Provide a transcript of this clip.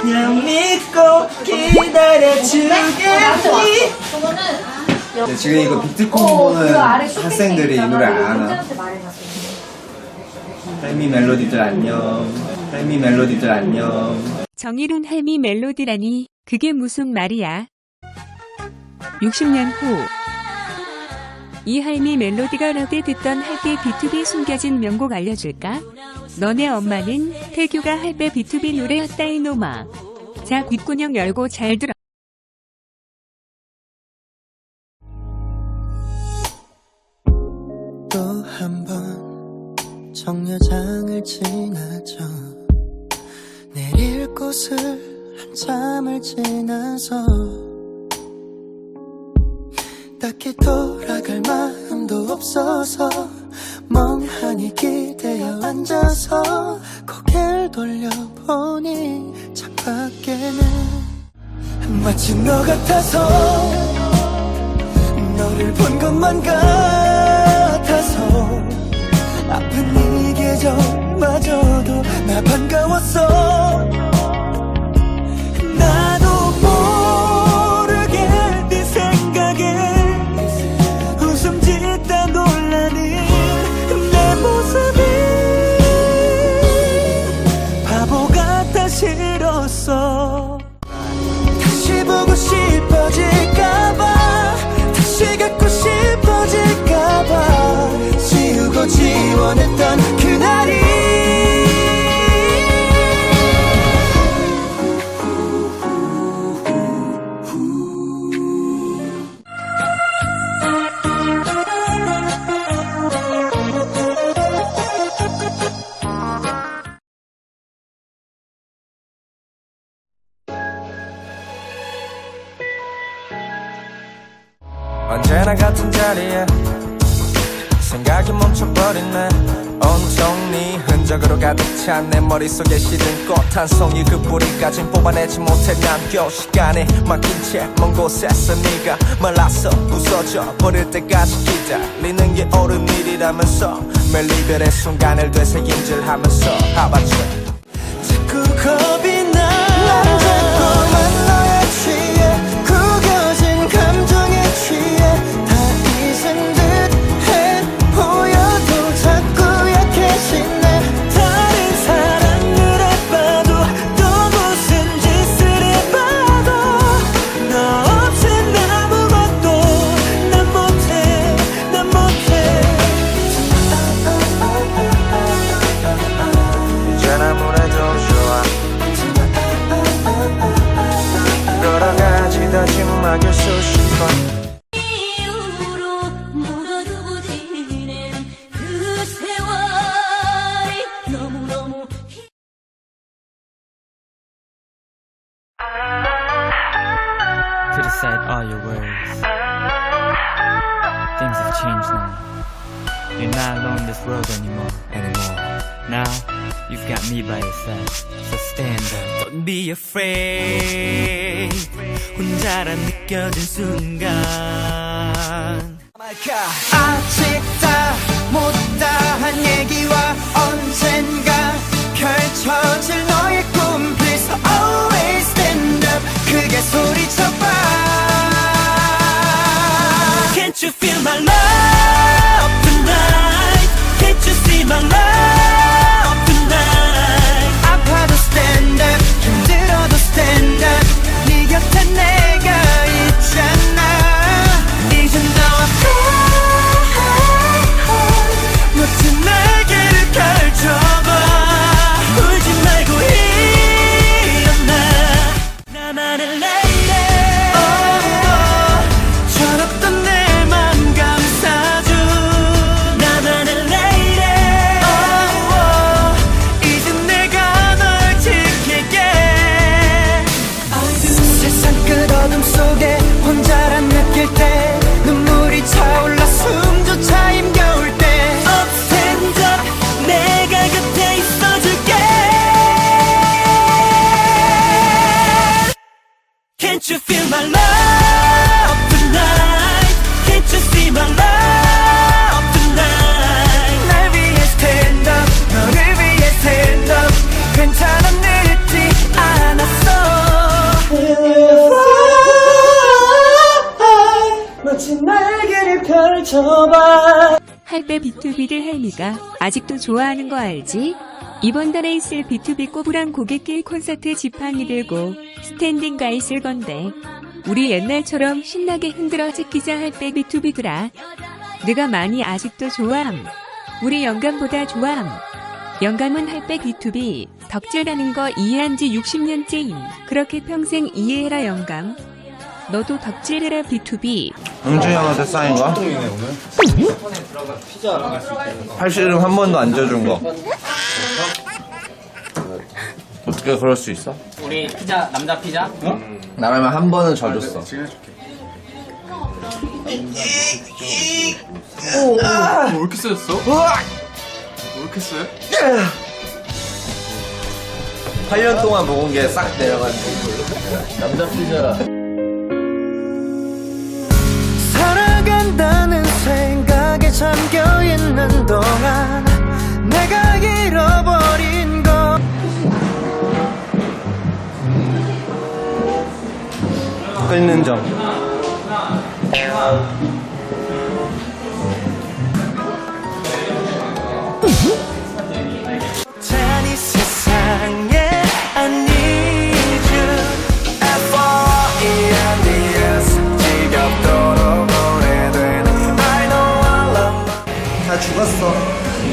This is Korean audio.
그냥 믿고 기다려주겠니 네, 지금 이거 비트콘 보는 학생들이 이 노래 안 하나? 헬미 멜로디들 안녕. 헬미 멜로디들 안녕. 정일훈 할미 멜로디라니 그게 무슨 말이야? 60년 후. 이 할미 멜로디가 라데 듣던 할배 B2B 숨겨진 명곡 알려줄까? 너네 엄마는 태규가 할배 B2B 노래였다 이놈아. 자 귓구녕 열고 잘 들어. 또 한 번 정류장을 지나쳐 내릴 곳을 한참을 지나서 딱히 돌아갈 마음도 없어서 멍하니 기대어 앉아서 고개를 돌려보니 창밖에는 마치 너 같아서 너를 본 것만 같아서 아픈 이 계절마저도 나 반가웠어 언제나 같은 자리에 생각이 멈춰버린 내 온통 네 흔적으로 가득 찬 내 머릿속에 시든 꽃 한 송이 그 뿌리까진 뽑아내지 못해 남겨 시간에 맡긴 채 먼 곳에서 네가 말라서 부서져 버릴 때까지 기다리는 게 옳은 일이라면서 매일 이별의 순간을 되새긴 줄 하면서. 하바쳐 자꾸 겁이 Changed now. You're not alone in this world anymore. Anymore. Now, you've got me by your side. So stand up. Don't be afraid. 혼자라 느껴진 순간. 아직 다 못다한 얘기와 언젠가 펼쳐질 너 you feel my love tonight? Can't you see my love tonight? 날 위해 stand up, 너를 위해 stand up. 괜찮아 늦지 않았어. 멋진 날개를 펼쳐봐. 할배 비투비를 할미가 아직도 좋아하는 거 알지? 이번 달에 있을 B2B 꼬부랑 고객길 콘서트 지팡이 들고 스탠딩 가 있을 건데 우리 옛날처럼 신나게 흔들어 제끼자 할배 B2B들아 네가 많이 아직도 좋아함 우리 영감보다 좋아함. 영감은 할배 B2B 덕질하는 거 이해한 지 60년째임 그렇게 평생 이해해라 영감 너도 덕질해라 B2B 응준이 형한테 쌓인 거? 팔씨름 한 번도 안 져준 거 어떻게 그럴 수 있어? 우리 피자 남자 피자? 나라면 한 번은 져줬어 왜 이렇게 세졌어? 왜 이렇게 세? 8년 동안 먹은 게 싹 내려갔네 남자 피자 끊는 점